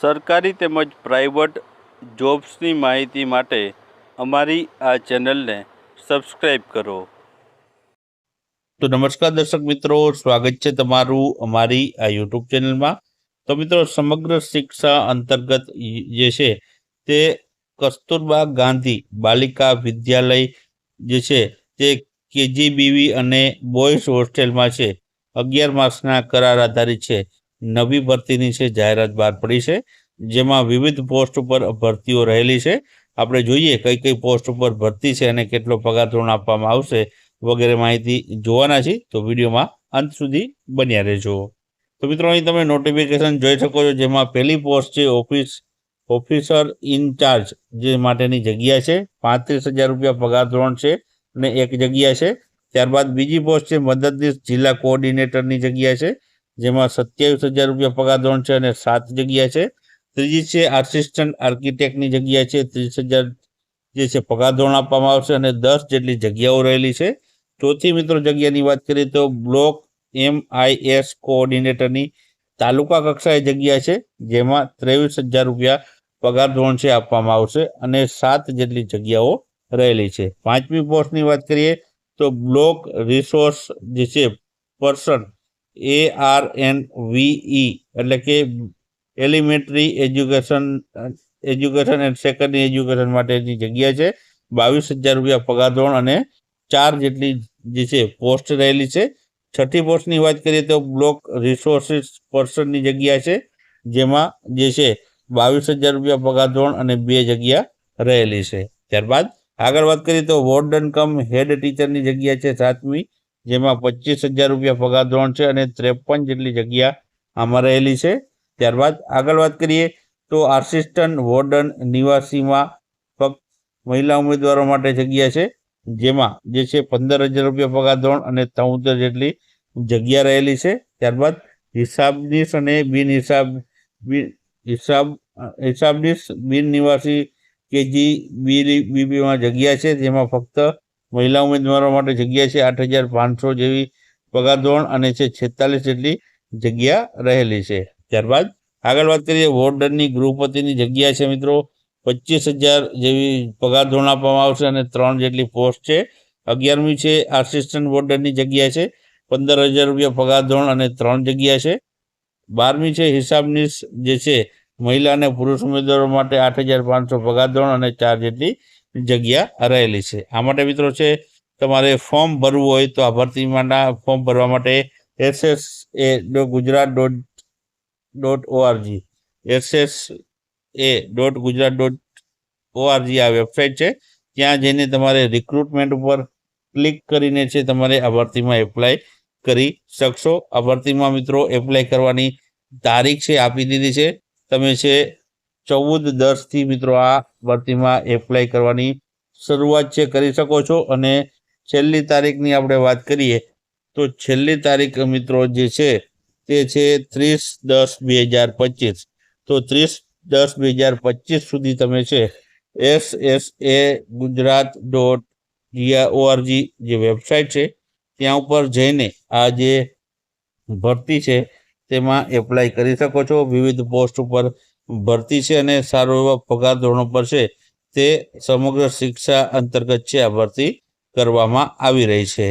સરકારી તેમજ પ્રાઇવેટ જોબ્સની માહિતી માટે અમારી આ ચેનલને સબસ્ક્રાઇબ કરો. તો નમસ્કાર દર્શક મિત્રો, સ્વાગત છે તમારું અમારી આ યુટ્યુબ ચેનલમાં. તો મિત્રો, સમગ્ર શિક્ષા અંતર્ગત જે છે તે કસ્તુરબા ગાંધી બાલિકા વિદ્યાલય જે છે તે કેજીબીવી અને બોયઝ હોસ્ટેલમાં છે. અગિયાર માસના કરાર આધારિત છે. નવી ભરતીની છે, જાહેરાત બહાર પડી છે, જેમાં વિવિધ પોસ્ટ ઉપર ભરતીઓ રહેલી છે. આપણે જોઈએ કઈ કઈ પોસ્ટ ઉપર ભરતી છે અને કેટલો પગાર ધોરણ આપવામાં આવશે વગેરે માહિતી જોવાના છે, તો વિડીયોમાં અંત સુધી બન્યા રહેજો. તો મિત્રો, અહીં તમે નોટિફિકેશન જોઈ શકો છો, જેમાં પહેલી પોસ્ટ છે, ઓફિસ, ઓફિસર ઇન્ચાર્જ જે માટેની જગ્યા છે. પાંત્રીસ હજાર રૂપિયા પગાર ધોરણ છે અને એક જગ્યા છે. ત્યારબાદ બીજી પોસ્ટ છે, મદદનીશ જિલ્લા કોઓર્ડિનેટરની જગ્યા છે. જેમાં સત્યાવીસ હજાર રૂપિયા પગાર ધોરણ છે અને સાત જગ્યા છે. ત્રીજી છે આસિસ્ટન્ટ આર્કિટેક્ટની જગ્યા છે. ત્રીસ હજાર જે છે પગાર ધોરણ આપવામાં આવશે અને દસ જેટલી જગ્યાઓ રહેલી છે. ચોથી મિત્રો જગ્યાની વાત કરીએ તો બ્લોક એમ આઈ એસ કોઓર્ડિનેટરની તાલુકા કક્ષાએ જગ્યા છે, જેમાં ત્રેવીસ હજાર રૂપિયા પગાર ધોરણ છે આપવામાં આવશે અને સાત જેટલી જગ્યાઓ રહેલી છે. પાંચમી પોસ્ટની વાત કરીએ તો બ્લોક રિસોર્સ જે છે person A R N VE એટલે કે elementary education education and secondary education માટેની જગ્યા છે. બાવીસ હજાર રૂપિયા પગાર ધોરણ અને ચાર જેટલી જે છે પોસ્ટ રહેલી છે. છઠ્ઠી પોસ્ટની વાત કરીએ તો બ્લોક રિસોર્સિસ પર્સનની જગ્યા છે, જેમાં જે છે બાવીસ હજાર રૂપિયા પગાર ધોરણ અને બે જગ્યા રહેલી છે. ત્યારબાદ આગળ વાત કરીએ તો વોર્ડન કમ હેડ ટીચરની જગ્યા છે સાતમી. જેમાં પચીસ હજાર રૂપિયા પગાર ધોરણ છે અને ત્રેપન જેટલી જગ્યા આમાં રહેલી છે. ત્યારબાદ આગળ વાત કરીએ તો આસિસ્ટન્ટ વોર્ડન નિવાસીમાં ફક્ત મહિલા ઉમેદવારો માટે જગ્યા છે, જેમાં જે છે પંદર હજાર રૂપિયા પગાર ધોરણ અને ચૌદ જેટલી જગ્યા રહેલી છે. ત્યારબાદ હિસાબનીશ અને બિન હિસાબ હિસાબ, હિસાબનીશ બિન નિવાસી કેજી બીબીમાં જગ્યા છે, જેમાં ફક્ત મહિલા ઉમેદવારો માટે જગ્યા છે આઠ હજાર પાંચસો જેવી પગાર ધોરણ અને છે છેતાલીસ જેટલી જગ્યા રહેલી છે. ત્યારબાદ આગળ વાત કરીએ વોર્ડનની ગૃહપતિની જગ્યા છે મિત્રો. પચીસ હજાર જેવી પગાર ધોરણ આપવામાં આવશે અને ત્રણ જેટલી પોસ્ટ છે. અગિયારમી છે આસિસ્ટન્ટ વોર્ડનની જગ્યા છે. પંદર હજાર રૂપિયા પગાર ધોરણ અને ત્રણ જગ્યા છે. બારમી છે હિસાબની જે છે મહિલા અને પુરુષ ઉમેદવારો માટે આઠ હજાર પાંચસો પગાર ધોરણ અને ચાર જેટલી જગ્યા રહેલી છે. આ માટે મિત્રો છે, તમારે ફોર્મ ભરવું હોય તો આ ભરતી ફોર્મ ભરવા માટે SS A Gujarat dot dot ORG SS A dot Gujarat dot ORG આ વેબસાઇટ છે. ત્યાં જઈને તમારે રિક્રુટમેન્ટ ઉપર ક્લિક કરીને છે, તમારે આ ભરતીમાં એપ્લાય કરી શકશો. આ ભરતીમાં મિત્રો એપ્લાય કરવાની તારીખ છે, આપી દીધી છે. તમે છે ચૌદ દસથી મિત્રો આ ભરતીમાં એપ્લાય કરવાની શરૂઆત છે, કરી શકો છો. અને છેલ્લી તારીખની આપણે વાત કરીએ, તો છેલ્લી તારીખ મિત્રો જે છે, તે છે ત્રીસ દસ બે હજાર પચીસ. તો ત્રીસ દસ બે હજાર પચીસ સુધી તમે છે S S A Gujarat dot ORG જે વેબસાઇટ છે, ત્યાં ઉપર જઈને આ જે ભરતી છે, તેમાં એપ્લાય કરી શકો છો. વિવિધ પોસ્ટ ઉપર ભરતી છે અને સારો એવો પગાર ધોરણો પર છે તે સમગ્ર શિક્ષા અંતર્ગત છે આ ભરતી કરવામાં આવી રહી છે.